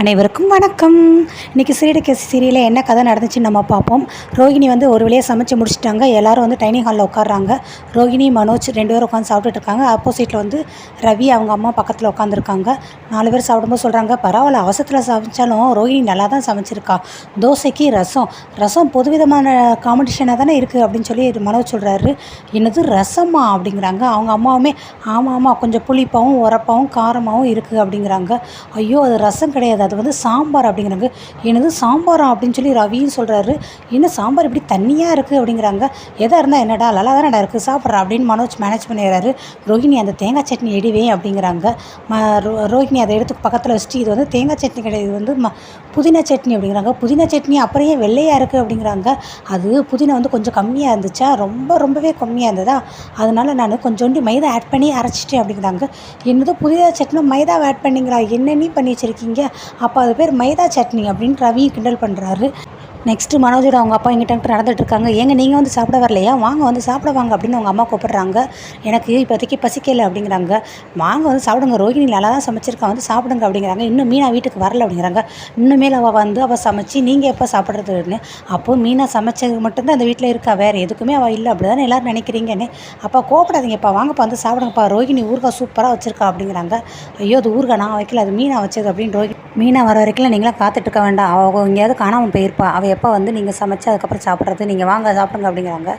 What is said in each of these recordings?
அனைவருக்கும் வணக்கம். இன்றைக்கி சீரடி சீரியலில் என்ன கதை நடந்துச்சுன்னு நம்ம பார்ப்போம். ரோகிணி வந்து ஒரு வழியாக சமைச்சு முடிச்சிட்டாங்க. எல்லோரும் வந்து டைனிங் ஹாலில் உட்காடுறாங்க ரோகிணி மனோஜ் ரெண்டு பேரும் உட்காந்து சாப்பிட்டுட்டு இருக்காங்க. ஆப்போசிட்டில் வந்து ரவி அவங்க அம்மா பக்கத்தில் உட்காந்துருக்காங்க நாலு பேர் சாப்பிடும்போது சொல்கிறாங்க பரவாயில்ல அவசரத்தில் சமைச்சாலும் ரோஹிணி நல்லா தான் சமைச்சிருக்கா. தோசைக்கு ரசம். ரசம் பொதுவிதமான காம்படிஷனாக தானே இருக்குது அப்படின்னு சொல்லி மனோஜ் சொல்கிறாரு என்னது ரசமா? அப்படிங்கிறாங்க. அவங்க அம்மாவுமே ஆமாம் ஆமாம் கொஞ்சம் புளிப்பாகவும் உரப்பாகவும் காரமாகவும் இருக்குது அப்படிங்கிறாங்க. ஐயோ அது ரசம் கிடையாது. அது வந்து சாம்பார் அப்படிங்கிறாங்க. என்னது சாம்பாரா அப்படின்னு சொல்லி ரவியும் சொல்கிறாரு என்ன சாம்பார் இப்படி தண்ணியாக இருக்குது அப்படிங்கிறாங்க. எதாக இருந்தால் என்னடா நல்லா தானடா இருக்குது சாப்பிட்றா அப்படின்னு மனோஜ் மேனேஜ் பண்ணிடுறாரு. ரோஹிணி அந்த தேங்காய் சட்னி எடுவேன் அப்படிங்கிறாங்க. ம ரோ ரோஹிணி அதை எடுத்து பக்கத்தில் வச்சுட்டு இது வந்து தேங்காய் சட்னி கிடையாது இது வந்து ம புதினா சட்னி அப்படிங்கிறாங்க. புதினா சட்னி அப்புறம் ஏன் வெள்ளையாக இருக்குது அப்படிங்கிறாங்க. அது புதினா வந்து கொஞ்சம் கம்மியாக இருந்துச்சா? ரொம்ப ரொம்பவே கம்மியாக இருந்ததா? அதனால நான் கொஞ்சோண்டி மைதா ஆட் பண்ணி அரைச்சிட்டேன் அப்படிங்கிறாங்க. என்னதோ புதினா சட்னி மைதாவை ஆட் பண்ணிங்களா? என்னென்னி பண்ணி வச்சுருக்கீங்க? அப்போ அது பேர் மைதா சட்னி அப்படின்னு ரவி கிண்டல் பண்ணுறாரு. நெக்ஸ்ட்டு மனோஜோட அவங்க அப்பா எங்கிட்ட நடந்துட்டு இருக்காங்க. ஏங்க நீங்கள் வந்து சாப்பிட வரலையா? வாங்க வந்து சாப்பிட வாங்க அப்படின்னு அவங்க அம்மா கூப்பிட்றாங்க. எனக்கு இப்போதைக்கு பசிக்கல அப்படிங்கிறாங்க. வாங்க வந்து சாப்பிடுங்க. ரோகிணி நல்லா தான் சமைச்சிருக்கா வந்து சாப்பிடுங்க அப்படிங்கிறாங்க. இன்னும் மீனா வீட்டுக்கு வரல அப்படிங்கிறாங்க. இன்னுமேல் அவள் வந்து அவள் சமைச்சு நீங்கள் எப்போ சாப்பிட்றதுன்னு? அப்போது மீனா சமைச்சது மட்டும்தான் அந்த வீட்டில் இருக்கா. வேறு எதுக்குமே அவள் இல்லை. அப்படி தானே எல்லோரும் நினைக்கிறீங்கன்னு. அப்பா கோப்படாதீங்கப்பா வாங்கப்பா வந்து சாப்பிடுங்கப்பா. ரோகிணி ஊருகா சூப்பராக வச்சுருக்கா அப்படிங்கிறாங்க. ஐயோ அது ஊருகா நான் வைக்கல. அது மீனா வச்சது அப்படின்னு ரோகி மீனா வர வரைக்கும் நீங்களாம் காத்துட்டு இருக்க வேண்டாம். அவள் எங்கேயாவது காணாமல் போயிருப்பா. அவள் எப்போ வந்து நீங்கள் சமைச்சு அதுக்கப்புறம் சாப்பிட்றது நீங்கள் வாங்க சாப்பிடுங்க அப்படிங்கிறாங்க.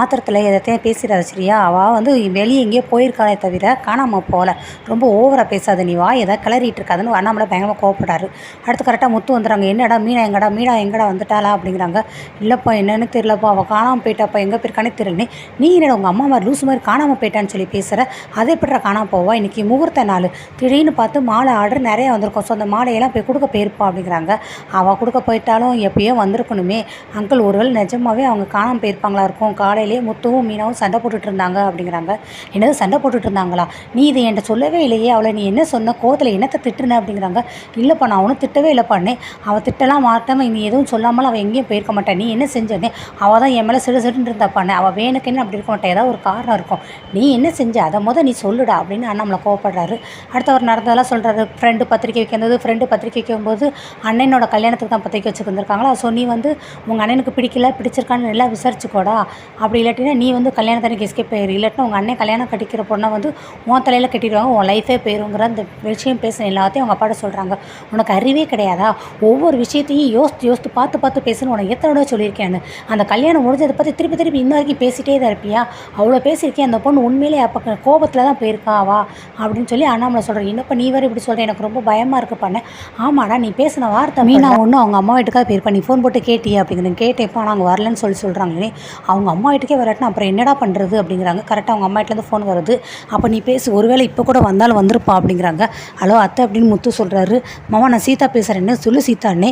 ஆத்திரத்தில் எதைத்தையும் பேசிடாத சரியா அவள் வந்து வெளியே எங்கேயோ போயிருக்காளே தவிர காணாமல் போகல. ரொம்ப ஓவராக பேசாத நீ வா எதாவது கிளறிட்டு இருக்காதுன்னு அண்ணாமலை பயங்கரமாக கோவப்படாரு அடுத்து கரெக்டாக முத்து வந்துடுறாங்க. என்னடா மீனா எங்கடா மீனா எங்கடா வந்துட்டாளா அப்படிங்கிறாங்க. இல்லைப்பா என்னன்னு தெரியலப்பா. அவள் காணாமல் போயிட்டாப்பா. எங்கே போயிருக்கானே தெரியலனே நீ என்னடா உங்கள் அம்மா மாதிரி லூஸ் மாதிரி காணாமல் போயிட்டான்னு சொல்லி பேசுகிற அதே எப்படிடா காணாமல் போவா? இன்றைக்கி முகூர்த்த நாள். திடீர்னு பார்த்து மாலை ஆர்டர் நிறையா வந்திருக்கும். ஸோ அந்த மாலையெல்லாம் போய் கொடுக்க போயிருப்பா அப்படிங்கிறாங்க. அவள் கொடுக்க போயிட்டாலும் எப்பயோ வந்திருக்கணுமே. அங்கிள் ஒருவேளை நிஜமாவே அவங்க காணாமல் போயிருப்பாங்களா இருக்கும். காலையிலேயே முத்துவும் மீனாவும் சண்டை போட்டுட்டு இருந்தாங்க அப்படிங்கிறாங்க. என்னது சண்டை போட்டுட்டு இருந்தாங்களா? நீ இதை என்கிட்ட சொல்லவே இல்லையே. அவளை நீ என்ன சொன்ன? கோத்தில் என்னத்தை திட்டுன? அப்படிங்கிறாங்க. இல்லைப்பா நான் அவனும் திட்டவே இல்லைப்பாண்ணே அவள் திட்டலாம் மாட்டாமல் நீ எதுவும் சொல்லாமல் அவள் எங்கேயும் போயிருக்க மாட்டேன் நீ என்ன செஞ்சனே அவள் தான் என் மேலே சிடு சிடுன்னு இருந்தப்பானே அவள் வேணுக்குன்னு அப்படி இருக்க மாட்டேன் ஏதாவது ஒரு காரணம் இருக்கும். நீ என்ன செஞ்ச? அதை முத நீ சொல்லுடா அப்படின்னு அண்ணாமலை கோவப்படுறாரு. அடுத்து அவர் நடந்ததெல்லாம் சொல்கிறாரு ஃப்ரெண்டு பத்திரிக்கை வைக்கிறது ஃப்ரெண்டு பத்திரிக்கை வைக்கும்போது அண்ணனோட கல்யாணத்துக்கு தான் பத்திரிக்கை வச்சுட்டு வந்திருக்காங்களா? ஸோ நீ வந்து உங்கள் அண்ணனுக்கு பிடிக்கல பிடிச்சிருக்கான்னு நல்லா விசாரிச்சுக்கோடா. அப்படி இல்லாட்டினா நீ வந்து கல்யாணத்தனைக்கு எஸ்கேப் போயிரு. இல்லாட்டினா உங்கள் அண்ணன் கல்யாணம் கட்டிக்கிற பொண்ணை வந்து உன் தலையில் கட்டிடுவாங்க உன் லைஃபே போயிருங்கிற அந்த விஷயம் பேசுன எல்லாத்தையும் அவங்க அப்பாட்ட சொல்கிறாங்க உனக்கு அறிவே கிடையாதா? ஒவ்வொரு விஷயத்தையும் யோசித்து யோசித்து பார்த்து பார்த்து பேசுன்னு உனக்கு எத்தனை சொல்லியிருக்கேன்னு அந்த கல்யாணம் முடிஞ்சதை பற்றி திருப்பி திருப்பி இன்ன வரைக்கும் பேசிகிட்டே தான் இருப்பியா? அவ்வளோ பேசியிருக்கேன் அந்த பொண்ணு உண்மையிலே அப்போ கோபத்தில் தான் போயிருக்கா வா அப்படின்னு சொல்லி அண்ணாமலை சொல்கிறேன் என்னப்பா நீ வேறு இப்படி சொல்கிறேன் எனக்கு ரொம்ப பயமாக இருக்கு பண்ணேன் ஆமாடா நீ பேசின வார்த்தை மீனா ஒன்றும் அவங்க அம்மா வீட்டுக்காக போயிருப்பா. நீ ஃபோன் போட்டு கேட்டியா அப்படிங்கிறேன் கேட்டேப்பா நாங்கள் வரலன்னு சொல்லி சொல்கிறாங்களே அவங்க அம்மா வீட்டுக்கே வரட்டுனா அப்புறம் என்னடா பண்ணுறது அப்படிங்கிறாங்க. கரெக்டாக அவங்க அம்மா வீட்டிலேருந்து ஃபோன் வருது. அப்போ நீ பேசு ஒருவேளை இப்போ கூட வந்தாலும் வந்திருப்பா? அப்படிங்கிறாங்க. ஹலோ அத்தை அப்படின்னு முத்து சொல்கிறாரு மாமா நான் சீதா பேசுகிறேன்னு சொல்லு சீதாண்ணே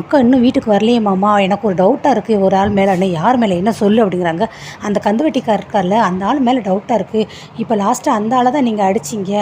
அக்கா இன்னும் வீட்டுக்கு வரலையே மாமா. எனக்கு ஒரு டவுட்டாக இருக்குது ஒரு ஆள் மேலே அண்ணே. யார் மேலே? என்ன சொல்லு? அப்படிங்கிறாங்க. அந்த கந்துவெட்டிக்கார் இருக்கார்ல அந்த ஆள் மேலே டவுட்டாக இருக்குது இப்போ லாஸ்ட்டு அந்த ஆளை தான் நீங்கள் அடிச்சிங்க.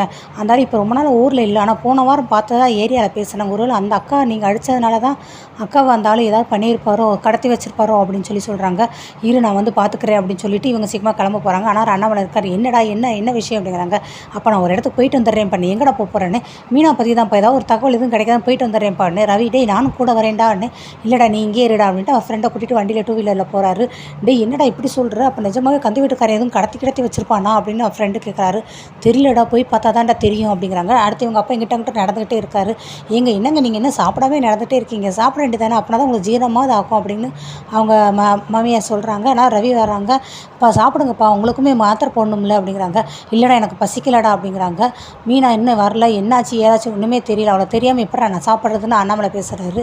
அந்த ஆள் இப்போ ரொம்ப நாள் ஊரில் இல்லை. ஆனால் போன வாரம் பார்த்ததா ஏரியாவில் பேசினாங்க. ஒருவேளை அந்த அக்கா நீங்கள் அடித்ததுனால தான் அக்காவை அந்த ஆள் ஏதாவது பண்ணியிருப்பாரோ கடத்தி வச்சிருப்பாரோ அப்படின்னு சொல்லி சொல்கிறாங்க இரு நான் வந்து பார்த்துக்கிறேன் அப்படின்னு சொல்லிட்டு இவங்க சீக்கிரமாக கிளம்ப போகிறாங்க ஆனால் அண்ணாமலை இருக்கார். என்னடா என்ன என்ன விஷயம் அப்படிங்கிறாங்க. அப்போ நான் ஒரு இடத்துக்கு போயிட்டு வந்துடுறேன் பண்ணி எங்கடா போக போகிறேன்னு மீனா பற்றி தான் இப்போ ஏதாவது ஒரு தகவல் எதுவும் கிடைக்காத போயிட்டு வந்துடுறேன் பண்ணு ரவி டே நானும் கூட வரேன்டான்னு இல்லைடா நீ இங்கே இருடா அப்படின்ட்டு அவர் ஃப்ரெண்டை கூட்டிகிட்டு வண்டியில் டூ வீலரில் போகிறாரு டே என்னடா இப்படி சொல்கிற அப்போ நிஜமாவே கந்து வீட்டுக்காரன் எதுவும் கடத்தி கிடத்தி வச்சிருப்பானா? அப்படின்னு அவர் ஃப்ரெண்டு கேட்குறாரு தெரியலடா போய் பார்த்தா தான்டா தெரியும் அப்படிங்கிறாங்க. அடுத்து இவங்க அப்பா எங்கிட்ட கிட்ட நடந்துகிட்டே இருக்காரு. ஏங்க என்னங்க நீங்கள் என்ன சாப்பிடாமே நடந்துகிட்டே இருக்கீங்க? சாப்பிட வேண்டியதானே அப்படின்னா தான் உங்களுக்கு ஜீரணமாக ஆகும் அப்படின்னு அவங்க ம மாமியார் சொல்கிறாங்க ஆனால் ரவி வராங்க இப்போ சாப்பிடுங்கப்பா. உங்களுக்குமே மாத்திரை போடணும்ல அப்படிங்கிறாங்க. இல்லைடா எனக்கு பசிக்கலடா அப்படிங்கிறாங்க. மீனா இன்னும் வரல? என்னாச்சு? ஏதாச்சும் ஒன்றுமே தெரியல. அவளை தெரியாமல் எப்படா நான் சாப்பிட்றதுன்னு அண்ணாமலை பேசுகிறாரு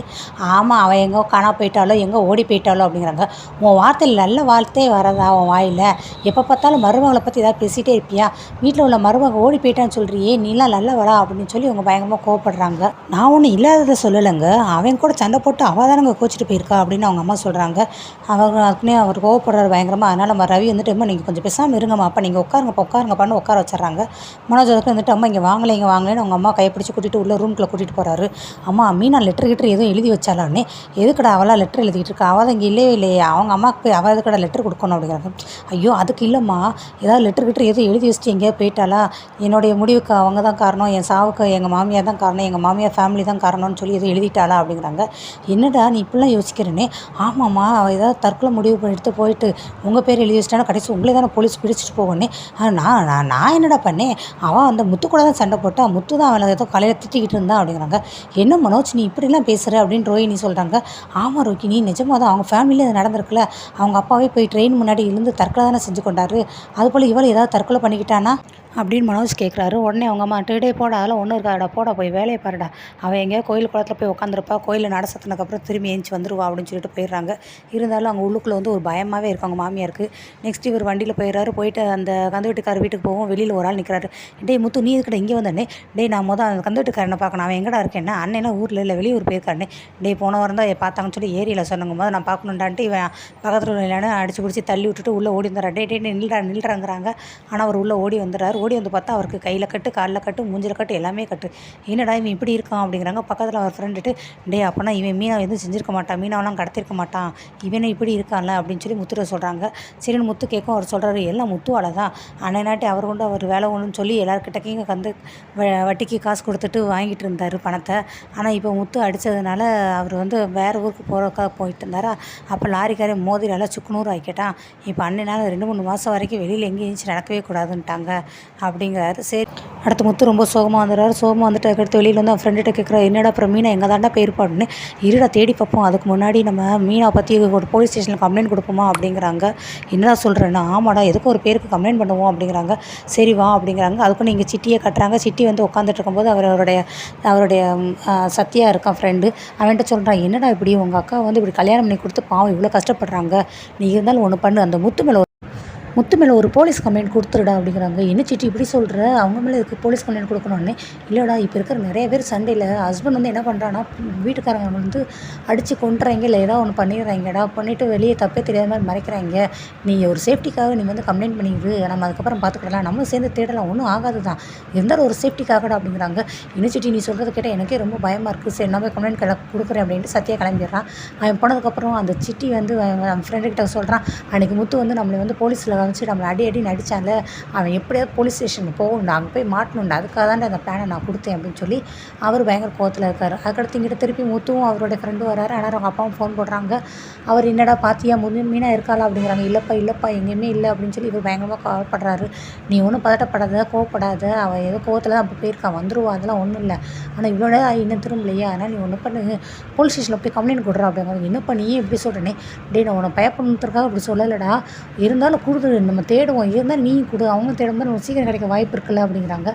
ஆமாம் அவள் எங்கோ காணா போயிட்டாலோ எங்கே ஓடி போயிட்டாலோ அப்படிங்கிறாங்க. உன் வார்த்தையில் நல்ல வார்த்தையே வரதா உன் வாயில்? எப்போ பார்த்தாலும் மருமகளை பற்றி ஏதாவது பேசிகிட்டே இருப்பியா? வீட்டில் உள்ள மருமக ஓடி போயிட்டான்னு சொல்கிறியே நீலாம் நல்லவடா அப்படின்னு சொல்லி இவங்க பயங்கரமாக கோவப்படுறாங்க. நான் ஒன்றும் இல்லாததை சொல்லலைங்க. அவன் கூட சண்டை போட்டு அவள் தானங்க கோச்சிட்டு போயிருக்கா அப்படின்னு அவங்க அம்மா சொல்கிறாங்க அவங்க அதுக்குன்னே அவர் கோவப்படுறாரு பயங்கரமாக அதனால் நம்ம ரவி வந்துட்டு அம்மா நீங்கள் கொஞ்சம் பேசாமல் இருங்கம்மா. அப்போ நீங்கள் உட்காருங்கப்பா உட்காருங்கப்பான்னு உட்கார வச்சிடறாங்க. மனோஜ் அதுக்கு வந்துட்டு அம்மா இங்கே வாங்கலை இங்கே வாங்கலைன்னு அவங்க அம்மா கைப்பிடிச்சு பிடிச்சி கூட்டிகிட்டு உள்ள ரூம்குள்ளே கூட்டிகிட்டு போகிறாரு அம்மா மீனா லெட்டர் கிட்டர் எதுவும் எழுதி வச்சாலான்னு எதுக்கடா அவளாக லெட்டர் எழுதிக்கிட்டு இருக்கா? அவள் இங்கே இல்லையே இல்லையே. அவங்க அம்மாவுக்கு போய் அவள் எதுக்கடா லெட்டர் கொடுக்கணும்? அப்படிங்கிறாங்க. ஐயோ அதுக்கு இல்லைம்மா. ஏதாவது லெட்டர் கிட்டர் எதுவும் எழுதி வச்சுட்டு போயிட்டாலா போயிட்டாளா? என்னுடைய முடிவுக்கு அவங்க தான் காரணம். என் சாவுக்கு எங்கள் மாமியார் தான் காரணம். எங்கள் மாமியார் ஃபேமிலி தான் காரணம்னு சொல்லி எதுவும் எழுதிட்டாளா? அப்படிங்கிறாங்க. என்னடா நீ இப்படிலாம் யோசிக்கிறேனே. ஆமாம்மா அவள் ஏதாவது தற்கொலை முடிவு எடுத்து போயிட்டு உங்கள் பேர் எழுதி வச்சிட்டானா கடைசி உங்களே தானே போலீஸ் பிடிச்சிட்டு போகணே நான் நான் நான் என்னடா பண்ணேன் அவள் அந்த முத்து கூட தான் சண்டை போட்டா முத்து தான் அவனை ஏதோ கலையில் திட்டிக்கிட்டு இருந்தான் அப்படிங்கிறாங்க. என்ன மனோஜ் நீ இப்படிலாம் பேசுகிற அப்படின்னு ரோஹினி சொல்கிறாங்க ஆமாம் ரோஹினி நிஜமாக தான் அவங்க ஃபேமிலியில் இது நடந்திருக்குல்ல. அவங்க அப்பாவே போய் ட்ரெயின் முன்னாடி இருந்து தற்கொலை தானே செஞ்சு கொண்டாரு. அதுபோல் இவள் ஏதாவது தற்கொலை பண்ணிக்கிட்டானா? அப்படின்னு மனோஜ் கேட்குறாரு உடனே அவங்க அம்மா டே போட அதெல்லாம் ஒன்றும் இருக்காடா போட போய் வேலையை பாருடா. அவள் எங்கேயோ கோயில் குளத்தில் போய் உட்காந்துருப்பா கோயிலில் நட சத்தினதுக்கப்புறம் திரும்பி ஏஞ்சி வந்துருவா அப்படின்னு சொல்லிட்டு போயிடுறாங்க. இருந்தாலும் அவங்க உள்ளுக்குள்ளே வந்து ஒரு பயமாகவே இருக்கும் அவங்க மாமியாருக்கு. நெக்ஸ்ட் இவர் வண்டியில் போயிடுறாரு. போயிட்டு அந்த கந்து வீட்டுக்கார் வீட்டுக்கு போவோம். வெளியில் ஒரு ஆள் நிற்கிறாரு டேய் முத்து நீ இதுக்கிட்ட இங்கே வந்தனே டேய் நான் மொதல் அந்த கந்து வீட்டுக்காரனை பார்க்கணும். அவன் எங்கடா இருக்கேன்னா அண்ணனா ஊரில் இல்லை? வெளியூர் போயிருக்கானே டேய் போன வாரம் தான் பார்த்தாங்கன்னு சொல்லி ஏரியில் சொன்னாங்க. போது நான் பார்க்கணுன்டான்ட்டு இவன் பக்கத்தில் இல்லைன்னு அடிச்சு பிடிச்சி தள்ளி விட்டுட்டு உள்ளே ஓடி வந்துடுறான். டே டே நில்றா நில்றாங்கிறாங்க. ஆனால் அவர் உள்ளே ஓடி வந்துடுறாரு. ஓடி வந்து பார்த்தா அவருக்கு கையில் கட்டு காலில் கட்டு மூஞ்சில் கட்டு எல்லாமே கட்டு. என்னடா இவன் இப்படி இருக்கான்? அப்படிங்கிறாங்க. பக்கத்தில் அவர் ஃப்ரெண்டுட்டு டே அப்போனா இவன் மீனை எதுவும் செஞ்சிருக்க மாட்டான். மீனாவெல்லாம் கடத்திருக்க மாட்டான். இவனை இப்படி இருக்கான்ல? அப்படின்னு சொல்லி முத்துரை சொல்கிறாங்க சரின்னு முத்து கேட்கும் அவர் சொல்கிறாரு எல்லாம் முத்துவால தான். அன்னைநாட்டி அவர் கொண்டு அவர் வேலை ஒன்றுன்னு சொல்லி எல்லாருக்கிட்டக்கையும் வந்து வ- வட்டிக்கு காசு கொடுத்துட்டு வாங்கிட்டு இருந்தார் பணத்தை. ஆனால் இப்போ முத்து அடித்ததுனால அவர் வந்து வேறு ஊருக்கு போகிறக்காக போயிட்டு இருந்தாரா? அப்போ லாரிக்காரே மோதிரால சுக்குநூறு ஆக்கிட்டான். இப்போ அண்ணனால ரெண்டு மூணு மாதம் வரைக்கும் வெளியில் எங்கேயும் நடக்கவே கூடாதுன்ட்டாங்க. அப்படிங்கிறாரு. சரி. அடுத்து முத்து ரொம்ப சோகமாக வந்துடுறாரு. சோகமாக வந்துட்டு அதுக்கடுத்து வெளியில் வந்து அவன் ஃப்ரெண்டுகிட்ட கேட்குறா என்னடா அப்புறம் மீனா எங்கே தாண்டா போயிருப்பாடுன்னு இருடா தேடி பார்ப்போம் அதுக்கு முன்னாடி நம்ம மீனா பற்றி ஒரு போலீஸ் ஸ்டேஷனில் கம்ப்ளைண்ட் கொடுப்போமா? அப்படிங்கிறாங்க. என்னடா சொல்கிறேன்னா ஆமாடா எதுக்கும் ஒரு பேருக்கு கம்ப்ளைண்ட் பண்ணுவோம்? அப்படிங்கிறாங்க. சரி வா அப்படிங்கிறாங்க. அதுக்கு நீங்கள் சிட்டியை கட்டுறாங்க. சிட்டி வந்து உட்காந்துட்டு இருக்கும்போது அவர் அவருடைய அவருடைய ம், சத்யா இருக்கான் ஃப்ரெண்டு அவன்கிட்ட சொல்கிறான் என்னடா இப்படி உங்கள் அக்கா வந்து இப்படி கல்யாணம் பண்ணி கொடுத்து பாவம் இவ்வளோ கஷ்டப்படுறாங்க? நீ இருந்தாலும் ஒன்று பண்ணு. அந்த முத்து மேலே முத்து மேலே ஒரு போலீஸ் கம்ப்ளைண்ட் கொடுத்துருடா அப்படிங்கிறாங்க. என்ன சிட்டி இப்படி சொல்கிற அவங்க மேலே இதுக்கு போலீஸ் கம்ப்ளைண்ட் கொடுக்கணும்னே? இல்லைடா இப்போ இருக்கிற நிறைய பேர் சண்டையில் ஹஸ்பண்ட் வந்து என்ன பண்ணுறான்னா வீட்டுக்காரங்க வந்து அடித்து கொண்டுறாங்க இல்லை ஏதாவது ஒன்று பண்ணிடுறாங்கடா பண்ணிவிட்டு வெளியே தப்பே தெரியாத மாதிரி மறைக்கிறாங்க. நீ ஒரு சேஃப்டிக்காக நீ வந்து கம்ப்ளைண்ட் பண்ணிடு நம்ம அதுக்கப்புறம் பார்த்துக்கலாம் நம்ம சேர்ந்து தேடலாம் ஒன்றும் ஆகாது தான் இருந்தாலும் ஒரு சேஃப்டிக்காகடா அப்படிங்கிறாங்க. என்ன சிட்டி நீ சொல்கிறத கேட்டால் எனக்கே ரொம்ப பயமாக இருக்குது சரி நம்ம போய் கம்ப்ளைண்ட் கிள கொடுக்குறேன் அப்படின்ட்டு சத்தியாக கிளம்பிடுறான். அவன் போனதுக்கப்புறம் அந்த சிட்டி வந்து அவன் அவன் ஃப்ரெண்டுக்கிட்ட சொல்கிறான் அன்றைக்கி முத்து வந்து நம்மளை வந்து போலீஸில் வச்சு நம்மளை அடி அடி நடிச்சான்ல அவன் எப்படியாவது போலீஸ் ஸ்டேஷனுக்கு போகணும் அங்கே போய் மாட்டணும்டா அதுக்காக தான் அந்த பிளானை நான் கொடுத்தேன் அப்படின்னு சொல்லி அவர் பயங்கர கோவத்தில் இருக்கார். அதுக்கடுத்து இங்கிட்ட திருப்பி முத்துவும் அவரோட ஃப்ரெண்டும் வராரு. ஆனால் அவங்க அப்பாவும் ஃபோன் போடுறாங்க. அவர் என்னடா பாத்தியா முன்னு மீனாக இருக்காளா அப்படிங்கிறாங்க. இல்லைப்பா இல்லைப்பா எங்கேயுமே இல்லை அப்படின்னு சொல்லி இவர் பயங்கரமாக கவலைப்படுறாரு. நீ ஒன்றும் பதட்டப்படாத கோவப்படாத. அவள் ஏதோ கோவத்தில் தான் அப்போ போயிருக்கா வந்துருவா அதெல்லாம் ஒன்றும் இல்லை. ஆனால் இவ்வளோ நேரம் இன்னும் திரும்பலையா. அதனால் நீ ஒன்று பண்ணு. போலீஸ் ஸ்டேஷனில் போய் கம்ப்ளைண்ட் கொடுறா அப்படிங்கிறாங்க. என்ன பண்ணியே இப்படி சொல்கிறேனே டே நான் உன்னை பயப்படணுன்றதுக்காக இப்படி சொல்லலடா. இருந்தாலும் கூடுதல் நம்ம தேடுவோம். இருந்தால் நீ கொடு. அவங்க தேடும்போது நம்ம சீக்கிரம் கிடைக்க வாய்ப்பு இருக்குல்ல அப்படிங்கிறாங்க.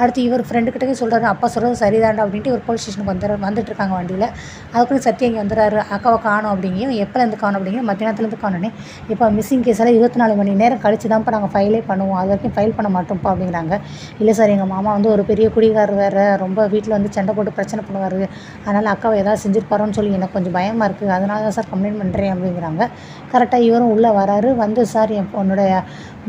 அடுத்து இவர் ஃப்ரெண்டுக்கிட்டே சொல்கிறாரு அப்பா சொல்கிறது சரிதான்டா அப்படின்ட்டு இவர் போலீஸ் ஸ்டேஷனுக்கு வந்துடுற வந்துட்டு இருக்காங்க வண்டியில். அதுக்குன்னு சத்யா இங்கே வந்துடுறாரு அக்காவை காணும் அப்படிங்கும் எப்போலேருந்து காணும் அப்படிங்கிற மத்தியானத்துலேருந்து காணோன்னே இப்போ மிஸ்ஸிங் கேஸில் இருபத்தி நாலு மணி நேரம் கழிச்சு தான்ப்பா நாங்கள் ஃபைலே பண்ணுவோம். அது வரைக்கும் ஃபைல் பண்ண மாட்டோம்ப்பா அப்படிங்கிறாங்க. இல்லை சார் எங்கள் மாமா வந்து ஒரு பெரிய குடிகாரர் வேறு. ரொம்ப வீட்டில் வந்து சண்டை போட்டு பிரச்சனை பண்ணுவார். அதனால் அக்காவை ஏதாவது செஞ்சுருப்பாரோன்னு சொல்லி எனக்கு கொஞ்சம் பயமாக இருக்குது அதனால தான் சார் கம்ப்ளைண்ட் பண்ணுறேன் அப்படிங்கிறாங்க. கரெக்டாக இவரும் உள்ளே வராரு. வந்து சார் என் பொண்ணோட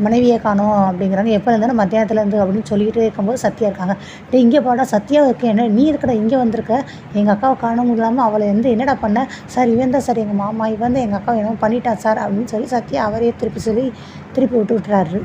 மனைவியை காணோம் அப்படிங்கிறாங்க. எப்போ இருந்தாலும் மத்தியானத்துலேருந்து அப்படின்னு சொல்லிக்கிட்டே இருக்கும்போது சத்யா இருக்காங்க. டே இங்கே பாடா சத்யா இருக்கு. என்ன நீ இருக்கடா இங்கே வந்திருக்க. எங்கள் அக்காவை காணவும் இல்லாமல் அவளை வந்து என்னடா பண்ண? சார் இவன் தான் சார் எங்கள் மாமா. இவன் தான் எங்கள் அக்காவை என்ன பண்ணிட்டான் சார் அப்படின்னு சொல்லி சத்யா அவரே திருப்பி சொல்லி திருப்பி விட்டு விட்டுறாரு.